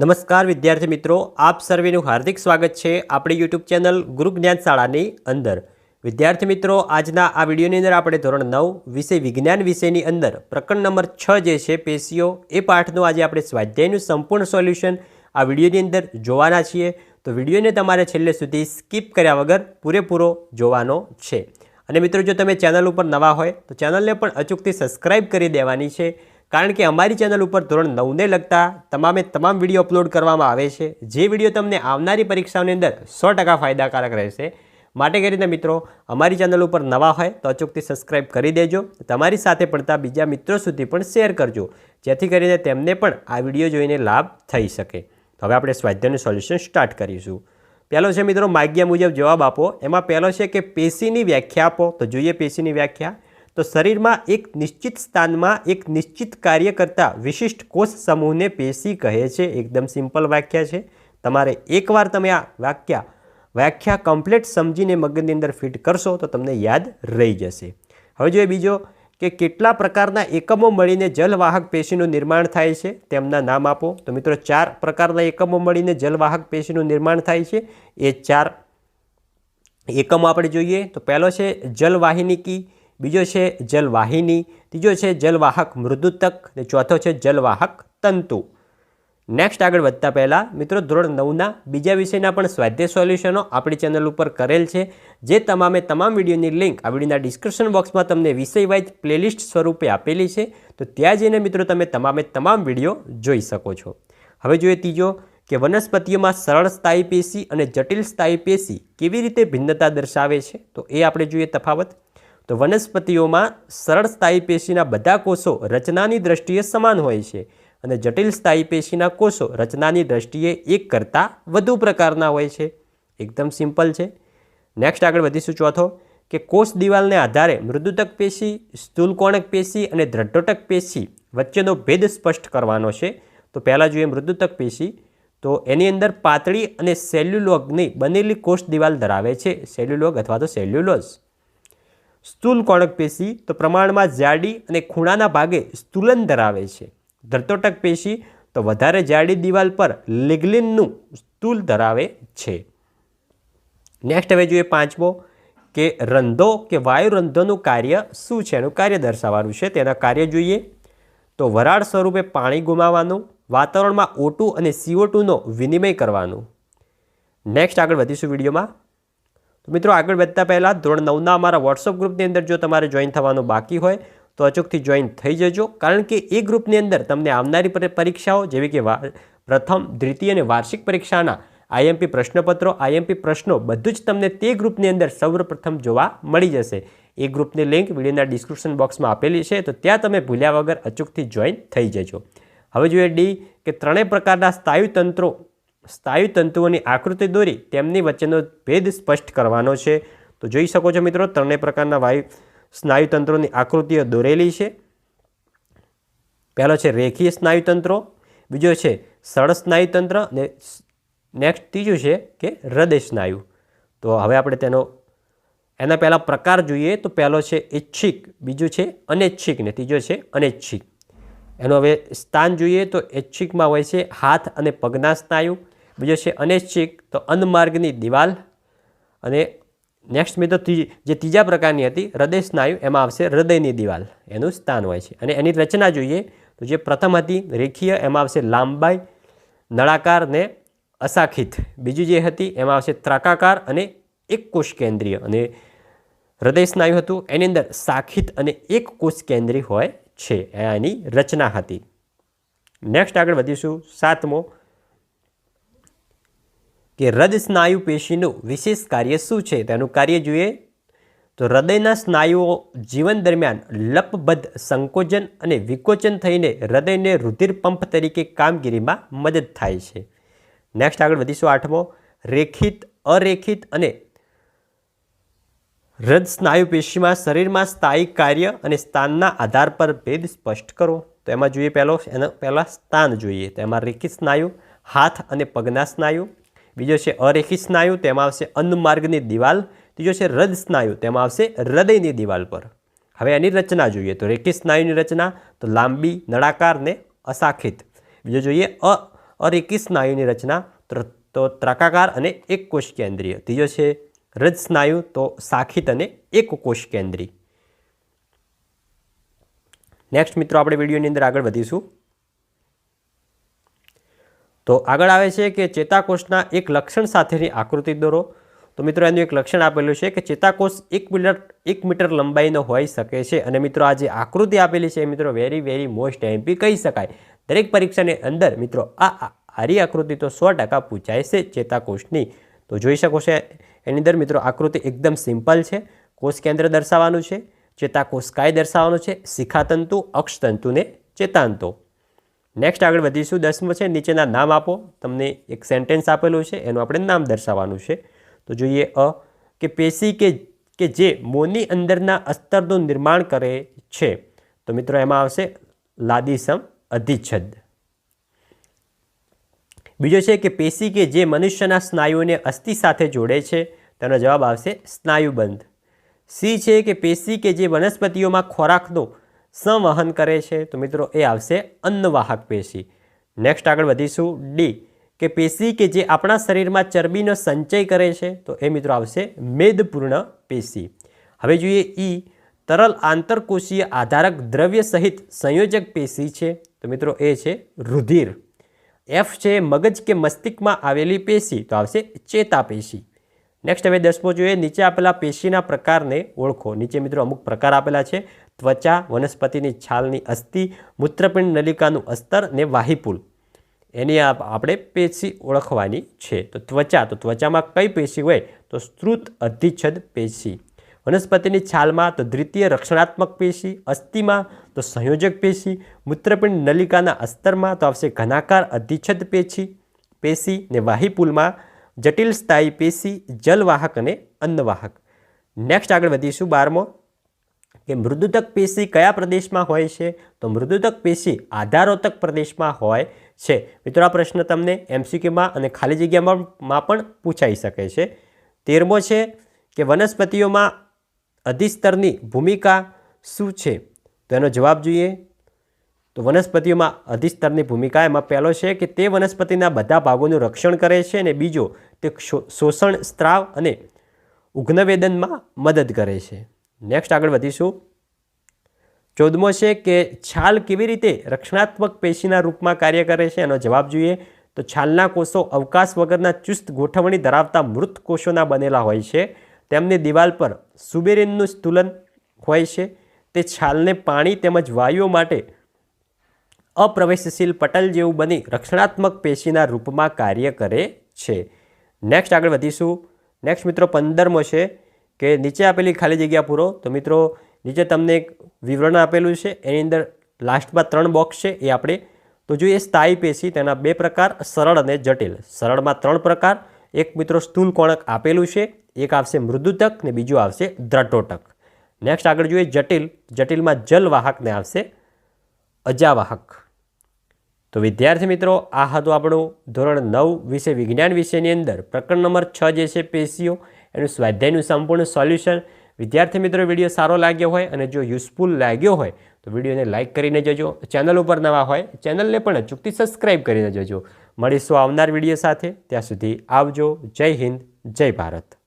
નમસ્કાર વિદ્યાર્થી મિત્રો, આપ સર્વેનું હાર્દિક સ્વાગત છે આપણી યુટ્યુબ ચેનલ ગુરુ જ્ઞાન શાળાની અંદર. વિદ્યાર્થી મિત્રો, આજના આ વિડીયોની અંદર આપણે ધોરણ નવ, વિષય વિજ્ઞાન વિષયની અંદર પ્રકરણ નંબર છ જે છે, પેશીઓ, એ પાઠનું આજે આપણે સ્વાધ્યાયનું સંપૂર્ણ સોલ્યુશન આ વિડીયોની અંદર જોવાના છીએ. તો વિડીયોને તમારે છેલ્લે સુધી સ્કીપ કર્યા વગર પૂરેપૂરો જોવાનો છે. અને મિત્રો, જો તમે ચેનલ ઉપર નવા હોય, તો ચેનલને પણ અચૂકથી સબસ્ક્રાઇબ કરી દેવાની છે. કારણ કે અમારી ચેનલ ઉપર ધોરણ નવને લગતા તમામે તમામ વીડિયો અપલોડ કરવામાં આવે છે. જે વીડિયો તમને આવનારી પરીક્ષાઓની અંદર સો ટકા ફાયદાકારક રહેશે. માટે કરીને મિત્રો, અમારી ચેનલ ઉપર નવા હોય તો અચૂકથી સબસ્ક્રાઇબ કરી દેજો. તમારી સાથે પડતા બીજા મિત્રો સુધી પણ શેર કરજો. જેથી કરીને તેમને પણ આ વીડિયો જોઈને લાભ થઈ શકે. તો હવે આપણે સ્વાધ્યાયનું સોલ્યુશન સ્ટાર્ટ કરીશું. પહેલો છે મિત્રો, માગ્યા મુજબ જવાબ આપો. એમાં પહેલો છે કે પેશીની વ્યાખ્યા આપો. તો જોઈએ પેશીની વ્યાખ્યા. તો શરીરમાં એક નિશ્ચિત સ્થાનમાં એક નિશ્ચિત કાર્ય કરતા વિશિષ્ટ કોષ સમૂહને પેશી કહે છે. એકદમ સિમ્પલ વાક્ય છે. તમારે એકવાર તમે આ વાક્ય વ્યાખ્યા કમ્પ્લીટ સમજીને મગજની અંદર ફિટ કરશો તો તમને યાદ રહી જશે. હવે જોઈએ બીજો કે કેટલા પ્રકારના એકમો મળીને જલવાહક પેશીનું નિર્માણ થાય છે. તેમના નામ આપો. તો મિત્રો, ચાર પ્રકારના એકમો મળીને જલવાહક પેશીનું નિર્માણ થાય છે. એ ચાર એકમો આપણે જોઈએ. તો પહેલો છે જલવાહિનીકી. બીજો છે જલવાહિની, ત્રીજો છે જલવાહક મૃદુતક અને ચોથો છે જલવાહક તંતુ. નેક્સ્ટ આગળ વધતા પહેલાં, મિત્રો, ધોરણ નવના બીજા વિષયના પણ સ્વાધ્યાય સોલ્યુશનો આપણી ચેનલ ઉપર કરેલ છે, જે તમામે તમામ વિડીયોની લિંક આ વિડીયોના ડિસ્ક્રિપ્શન બોક્સમાં તમને વિષયવાઇઝ પ્લેલિસ્ટ સ્વરૂપે આપેલી છે, તો ત્યાં જઈને, મિત્રો, તમે તમામે તમામ વીડિયો જોઈ શકો છો. હવે જોઈએ ત્રીજો, કે વનસ્પતિઓમાં સરળ સ્થાયી પેશી અને જટિલ સ્થાયી પેશી કેવી રીતે ભિન્નતા દર્શાવે છે, તો એ આપણે જોઈએ તફાવત. તો વનસ્પતિઓમાં સરળ સ્થાયી પેશીના બધા કોષો રચનાની દ્રષ્ટિએ સમાન હોય છે અને જટિલ સ્થાયી પેશીના કોષો રચનાની દ્રષ્ટિએ એક કરતાં વધુ પ્રકારના હોય છે. એકદમ સિમ્પલ છે. નેક્સ્ટ આગળ વધીશું ચોથો, કે કોષ દિવાલને આધારે મૃદુતક પેશી, સ્થૂલકોણક પેશી અને દ્રઢોટક પેશી વચ્ચેનો ભેદ સ્પષ્ટ કરવાનો છે. તો પહેલાં જોઈએ મૃદુતક પેશી. તો એની અંદર પાતળી અને સેલ્યુલોગની બનેલી કોષ દિવાલ ધરાવે છે. સેલ્યુલોગ અથવા તો સેલ્યુલોઝ. સ્થૂલ કોણક પેશી તો પ્રમાણમાં જાડી અને ખૂણાના ભાગે સ્થૂલન ધરાવે છે. ધરતોટક પેશી તો વધારે જાડી દિવાલ પર લિગ્લિનનું સ્થૂલ ધરાવે છે. નેક્સ્ટ હવે જોઈએ પાંચમો, કે રંધો કે વાયુ રંધોનું કાર્ય શું છે? એનું કાર્ય દર્શાવવાનું છે. તેના કાર્ય જોઈએ. તો વરાળ સ્વરૂપે પાણી ગુમાવવાનું, વાતાવરણમાં ઓટુ અને સીઓ વિનિમય કરવાનું. નેક્સ્ટ આગળ વધીશું વિડીયોમાં. મિત્રો આગળ વધતા પહેલાં ધોરણ નવના અમારા વોટ્સઅપ ગ્રુપની અંદર જો તમારે જોઈન થવાનું બાકી હોય, તો અચૂકથી જોઈન થઈ જજો. કારણ કે એ ગ્રુપની અંદર તમને આવનારી પરીક્ષાઓ જેવી કે પ્રથમ, દ્વિતીય અને વાર્ષિક પરીક્ષાના આઈએમપી પ્રશ્નપત્રો, આઈએમપી પ્રશ્નો બધું જ તમને તે ગ્રુપની અંદર સૌપ્રથમ જોવા મળી જશે. એ ગ્રુપની લિંક વિડીયોના ડિસ્ક્રિપ્શન બોક્સમાં આપેલી છે, તો ત્યાં તમે ભૂલ્યા વગર અચૂકથી જોઈન થઈ જજો. હવે જોઈએ ડી કે ત્રણેય પ્રકારના સ્થાયુ તંત્રો સ્નાયુ તંતુઓની આકૃતિ દોરી તેમની વચ્ચેનો ભેદ સ્પષ્ટ કરવાનો છે. તો જોઈ શકો છો મિત્રો, ત્રણેય પ્રકારના વાયુ સ્નાયુતંત્રોની આકૃતિઓ દોરેલી છે. પહેલો છે રેખીય સ્નાયુતંત્રો બીજો છે સળ સ્નાયુતંત્ર ને નેક્સ્ટ ત્રીજું છે કે હૃદય સ્નાયુ. તો હવે આપણે તેનો, એના પહેલાં પ્રકાર જોઈએ તો પહેલો છે ઈચ્છિક, બીજું છે અનૈચ્છિક, ને ત્રીજો છે અનૈચ્છિક. એનું હવે સ્થાન જોઈએ તો ઐચ્છિકમાં હોય છે હાથ અને પગના સ્નાયુ બીજો છે અનૈચ્છિક તો અન્નમાર્ગની દિવાલ. અને નેક્સ્ટ મિત્રો જે ત્રીજા પ્રકારની હતી, હૃદય સ્નાયુ, એમાં આવશે હૃદયની દિવાલ. એનું સ્થાન હોય છે. અને એની રચના જોઈએ, તો જે પ્રથમ હતી, રેખીય, એમાં આવશે લાંબાઈ, નળાકાર ને અસાખિત બીજી જે હતી, એમાં આવશે ત્રાકાકાર અને એક કોષ કેન્દ્રીય. અને હૃદય સ્નાયુ હતું, એની અંદર સાખિત અને એક કોષ કેન્દ્રી હોય છે. એની રચના હતી. નેક્સ્ટ આગળ વધીશું, સાતમો. કે હૃદય સ્નાયુ પેશીનું વિશેષ કાર્ય શું છે? તેનું કાર્ય જોઈએ. તો હૃદયના સ્નાયુઓ જીવન દરમિયાન લપબદ્ધ સંકોચન અને વિકોચન થઈને હૃદયને રુધિર પંપ તરીકે કામગીરીમાં મદદ થાય છે. નેક્સ્ટ આગળ વધીશું આઠમો. રેખિત, અરેખિત અને હૃદ સ્નાયુ પેશીમાં શરીરમાં સ્થાયી કાર્ય અને સ્થાનના આધાર પર ભેદ સ્પષ્ટ કરો. તો એમાં જોઈએ પહેલો, એના પહેલાં સ્થાન જોઈએ. તો એમાં રેખિત સ્નાયુ, હાથ અને પગના સ્નાયુ બીજો છે અરેખી સ્નાયુ, તેમાં આવશે અન્નમાર્ગની દિવાલ. ત્રીજો છે હૃદ સ્નાયુ, તેમાં આવશે હૃદયની દિવાલ પર. હવે એની રચના જોઈએ. તો રેખી સ્નાયુની રચના, તો લાંબી, નળાકાર ને અસાખિત બીજો જોઈએ અ, અરેખી સ્નાયુની રચના, તો ત્રાકાકાર અને એક કોષ કેન્દ્રીય ત્રીજો છે હૃદ સ્નાયુ, તો શાખિત અને એક કોષ કેન્દ્રી નેક્સ્ટ મિત્રો, આપણે વિડીયોની અંદર આગળ વધીશું. તો આગળ આવે છે કે ચેતાકોષના એક લક્ષણ સાથેની આકૃતિ દોરો. તો મિત્રો, એનું એક લક્ષણ આપેલું છે કે ચેતાકોષ એક મીટર એક મીટર લંબાઈનો હોઈ શકે છે. અને મિત્રો, આ જે આકૃતિ આપેલી છે એ મિત્રો વેરી વેરી મોસ્ટ એમ્પી કહી શકાય. દરેક પરીક્ષાની અંદર મિત્રો, આ આરી આકૃતિ તો સો ટકા પૂછાય છે ચેતાકોષની. તો જોઈ શકો છો, એની અંદર મિત્રો, આકૃતિ એકદમ સિમ્પલ છે. કોષ કેન્દ્ર દર્શાવવાનું છે, ચેતાકોષ કાય દર્શાવવાનું છે, શિખાતંતુ, અક્ષતંતુને ચેતાંતો. નેક્સ્ટ આગળ વધીશું. દસમો છે, નીચેના નામ આપો. તમને એક સેન્ટેન્સ આપેલું છે, એનું આપણે નામ દર્શાવવાનું છે. તો જોઈએ અ, કે પેશી કે કે જે મોની અંદરના અસ્તરનું નિર્માણ કરે છે. તો મિત્રો એમાં આવશે લાદીસમ અધિચ્છદ. બીજો છે કે પેશી કે જે મનુષ્યના સ્નાયુઓને અસ્થિ સાથે જોડે છે, તેનો જવાબ આવશે સ્નાયુબંધ. સી છે કે પેશી કે જે વનસ્પતિઓમાં ખોરાકનું સંવહન કરે છે. તો મિત્રો, એ આવશે અન્નવાહક પેશી. નેક્સ્ટ આગળ વધીશું. ડી કે પેશી કે જે આપણા શરીરમાં ચરબીનો સંચય કરે છે, તો એ મિત્રો આવશે મેદપૂર્ણ પેશી. હવે જોઈએ ઈ તરલ આંતરકોષીય આધારક દ્રવ્ય સહિત સંયોજક પેશી છે. તો મિત્રો, એ છે રુધિર. એફ છે મગજ કે મસ્તિષ્કમાં આવેલી પેશી. તો આવશે ચેતાપેશી. નેક્સ્ટ હવે દસમો જોઈએ. નીચે આપેલા પેશીના પ્રકારને ઓળખો. નીચે મિત્રો અમુક પ્રકાર આપેલા છે. ત્વચા, વનસ્પતિની છાલની અસ્થિ, મૂત્રપિંડ નલિકાનું અસ્તર ને વાહિપુલ. એની આપ- આપણે પેશી ઓળખવાની છે. તો ત્વચા, તો ત્વચામાં કઈ પેશી હોય? તો સ્ત્રુત અધિચ્છદ પેશી. વનસ્પતિની છાલમાં તો દ્વિતીય રક્ષણાત્મક પેશી, અસ્થિમાં તો સંયોજક પેશી, મૂત્રપિંડ નલિકાના અસ્તરમાં તો આવશે ઘનાકાર અધિચ્છદ પેશી પેશી ને વાહિપુલમાં જટિલ સ્થાયી પેશી, જલવાહક અને અન્નવાહક. નેક્સ્ટ આગળ વધીશું બારમો, કે મૃદુતક પેશી કયા પ્રદેશમાં હોય છે? તો મૃદુતક પેશી આધારોતક પ્રદેશમાં હોય છે. મિત્રો, આ પ્રશ્ન તમને એમસીક્યુમાં અને ખાલી જગ્યામાં પણ પૂછાઈ શકે છે. તેરમો છે કે વનસ્પતિઓમાં અધિસ્તરની ભૂમિકા શું છે? તો એનો જવાબ જોઈએ. તો વનસ્પતિઓમાં અધિસ્તરની ભૂમિકા એમાં પહેલો છે કે તે વનસ્પતિના બધા ભાગોનું રક્ષણ કરે છે અને બીજો તે શોષણ, સ્ત્રાવ અને ઉગ્નવેદનમાં મદદ કરે છે. નેક્સ્ટ આગળ વધીશું. ચૌદમો છે કે છાલ કેવી રીતે રક્ષણાત્મક પેશીના રૂપમાં કાર્ય કરે છે એનો જવાબ જોઈએ. તો છાલના કોષો અવકાશ વગરના ચુસ્ત ગોઠવણી ધરાવતા મૃત કોષોના બનેલા હોય છે. તેમની દિવાલ પર સુબેરિનનું સ્તુલન હોય છે. તે છાલને પાણી તેમજ વાયુઓ માટે અપ્રવેશશીલ પટલ જેવું બની રક્ષણાત્મક પેશીના રૂપમાં કાર્ય કરે છે. નેક્સ્ટ આગળ વધીશું. નેક્સ્ટ મિત્રો પંદરમો છે કે નીચે આપેલી ખાલી જગ્યા પૂરો. તો મિત્રો, નીચે તમને એક વિવરણ આપેલું છે. એની અંદર લાસ્ટમાં ત્રણ બોક્સ છે એ આપણે. તો જોઈએ સ્થાયી પેશી, તેના બે પ્રકાર, સરળ અને જટિલ. સરળમાં ત્રણ પ્રકાર. એક મિત્રો સ્થૂલ કોણક આપેલું છે. એક આવશે મૃદુતક ને બીજું આવશે દ્રટોટક નેક્સ્ટ આગળ જોઈએ જટિલ. જટિલમાં જલવાહકને આવશે અજાવાહક. તો વિદ્યાર્થી મિત્રો, આ હતું આપણું ધોરણ નવ વિશે વિજ્ઞાન વિષયની અંદર. પ્રકરણ નંબર છ જે છે પેશીઓ, એનું સ્વાધ્યાયનું સંપૂર્ણ સોલ્યુશન. વિદ્યાર્થી મિત્રો, વીડિયો સારો લાગ્યો હોય અને જો યુઝફુલ લાગ્યો હોય, તો વિડીયોને લાઇક કરીને જજો. ચેનલ ઉપર નવા હોય, ચેનલને પણ અચૂકથી સબસ્ક્રાઈબ કરીને જજો. મળીશું આવનાર વીડિયો સાથે. ત્યાં સુધી આવજો. જય હિન્દ, જય ભારત.